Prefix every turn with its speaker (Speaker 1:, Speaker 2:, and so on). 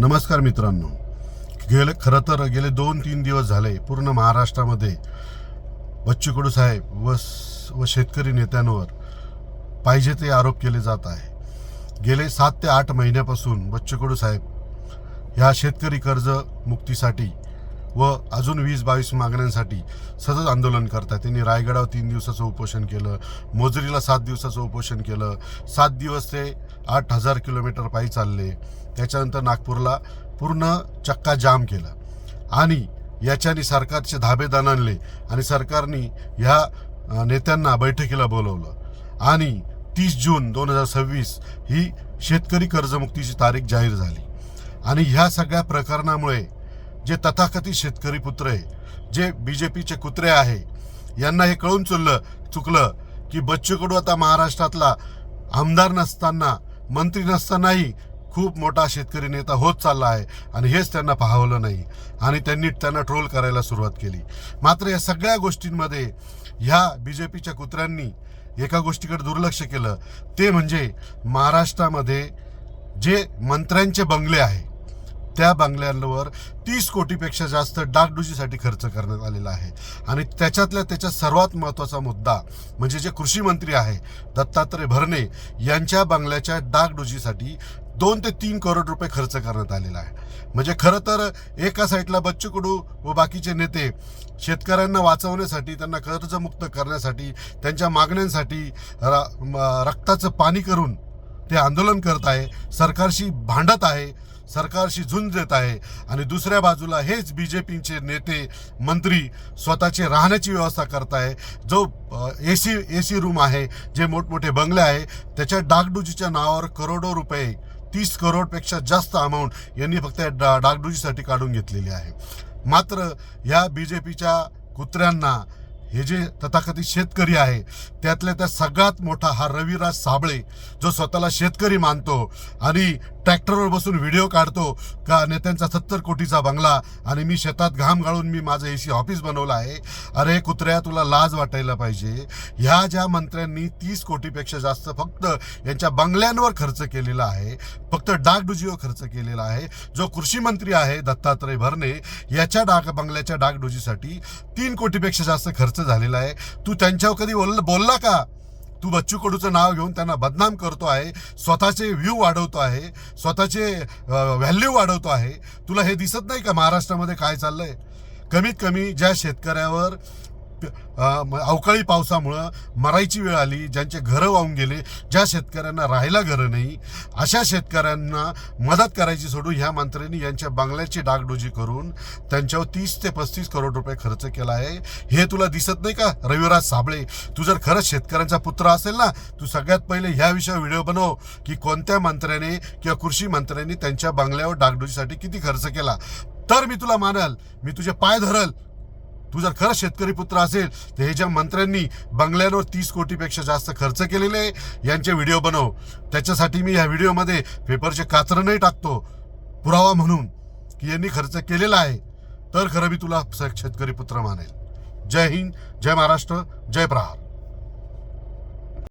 Speaker 1: नमस्कार मित्रांनो. गेले खरं तर गेले दोन तीन दिवस झाले पूर्ण महाराष्ट्रामध्ये बच्चू कडू साहेब व व शेतकरी नेत्यांवर पाहिजे ते आरोप केले जात आहे. गेले सात ते आठ महिन्यापासून बच्चू कडू साहेब ह्या शेतकरी कर्ज मुक्तीसाठी व अजून वीस बावीस मागण्यांसाठी सतत आंदोलन करतात. त्यांनी रायगडावर तीन दिवसाचं उपोषण केलं मोजरीला सात दिवसाचं उपोषण केलं सात दिवस ते आठ हजार किलोमीटर पायी चालले. त्याच्यानंतर नागपूरला पूर्ण चक्का जाम केला. आणि याच्याने सरकारचे धाबे दणाणले आणि सरकारने ह्या नेत्यांना बैठकीला बोलवलं. आणि तीस जून दोन हजार सव्वीस ही शेतकरी कर्जमुक्तीची तारीख जाहीर झाली. आणि ह्या सगळ्या प्रकरणामुळे जे तथाकथित शेतकरी पुत्र आहे जे बी जे पीचे कुत्रे आहे यांना हे कळून चुकलं चुकलं की बच्चू कडू आता महाराष्ट्रातला आमदार नसताना मंत्री नसतानाही खूप मोठा शेतकरी नेता होत चालला आहे आणि हेच त्यांना पाहवलं नाही आणि त्यांनी त्यांना ट्रोल करायला सुरुवात केली. मात्र या सगळ्या गोष्टींमध्ये ह्या बी जे पीच्या कुत्र्यांनी एका गोष्टीकडे दुर्लक्ष केलं. ते म्हणजे महाराष्ट्रामध्ये जे मंत्र्यांचे बंगले आहे त्या बंगल्यांवर तीस कोटीपेक्षा जास्त डागडुजीसाठी खर्च करण्यात आलेला आहे. आणि त्याच्यातल्या त्याच्या सर्वात महत्त्वाचा मुद्दा म्हणजे जे कृषी मंत्री आहे दत्तात्रय भरणे यांच्या बंगल्याच्या डागडुजीसाठी दोन ते तीन करोड रुपये खर्च करण्यात आलेला आहे. म्हणजे खरं तर एका साईडला बच्चू कडू व बाकीचे नेते शेतकऱ्यांना वाचवण्यासाठी त्यांना कर्जमुक्त करण्यासाठी त्यांच्या मागण्यांसाठी रक्ताचं पाणी करून ते आंदोलन करत आहे. सरकारशी भांडत आहे. सरकारशी झुंज देत आहे. आणि दुसऱ्या बाजूला हेच बी जे पीचे नेते मंत्री स्वतःचे राहण्याची व्यवस्था करत आहे. जो A C A C room आहे जे मोठमोठे बंगले आहे त्याच्या डागडुजीच्या नावावर करोडो रुपये तीस करोडपेक्षा जास्त अमाऊंट यांनी फक्त डा डागडुजीसाठी काढून घेतलेली आहे. मात्र ह्या बी जे पीच्या कुत्र्यांना हे जे तथाकथित शेतकरी आहे त्यातल्या त्या सगळ्यात मोठा हा रविराज साबळे जो स्वतःला शेतकरी मानतो आणि ट्रॅक्टरवर बसून व्हिडिओ काढतो. का नेत्यांचा सत्तर कोटीचा बंगला आणि मी शेतात घाम गाळून मी माझं एसी ऑफिस बनवलं आहे. अरे कुत्र्या तुला लाज वाटायला पाहिजे. ह्या ज्या मंत्र्यांनी तीस कोटीपेक्षा जास्त फक्त यांच्या बंगल्यांवर खर्च केलेला आहे फक्त डागडुजीवर खर्च केलेला आहे जो कृषी मंत्री आहे दत्तात्रय भरणे याच्या डाग बंगल्याच्या डागडुजीसाठी तीन कोटीपेक्षा जास्त खर्च झालेला आहे. तू त्यांच्यावर कधी बोल बोलला का? तू बच्चू कडूचं नाव घेऊन त्यांना बदनाम करतो आहे स्वतःचे व्ह्यू वाढवतो आहे स्वतःचे व्हॅल्यू वाढवतो आहे. तुला हे दिसत नाही का महाराष्ट्रामध्ये काय चाललंय? कमीत कमी ज्या शेतकऱ्यावर अवकाळी पावसामुळं मरायची वेळ आली ज्यांचे घरं वाहून गेले ज्या शेतकऱ्यांना राहायला घरं नाही अशा शेतकऱ्यांना मदत करायची सोडून ह्या मंत्र्यांनी यांच्या बंगल्याची डागडुजी करून त्यांच्यावर तीस ते पस्तीस करोड रुपये खर्च केला आहे. हे तुला दिसत नाही का रविराज साबळे? तू जर खरंच शेतकऱ्यांचा पुत्र असेल ना तू सगळ्यात पहिले ह्या विषयावर व्हिडिओ बनव की कोणत्या मंत्र्याने किंवा कृषी मंत्र्यांनी त्यांच्या बंगल्यावर डागडुजीसाठी किती खर्च केला. तर मी तुला मानल मी तुझे पाय धरल तू जर खरंच शेतकरी पुत्र असेल तर हे ज्या मंत्र्यांनी बंगल्यांवर तीस कोटीपेक्षा जास्त खर्च केलेले आहे, यांचे व्हिडिओ बनव. त्याच्यासाठी मी ह्या व्हिडिओमध्ये पेपरचे कात्रणही टाकतो. पुरावा म्हणून की यांनी खर्च केलेला आहे तर खरं मी तुला शेतकरी पुत्र मानेल. जय हिंद जय महाराष्ट्र जय प्रहार.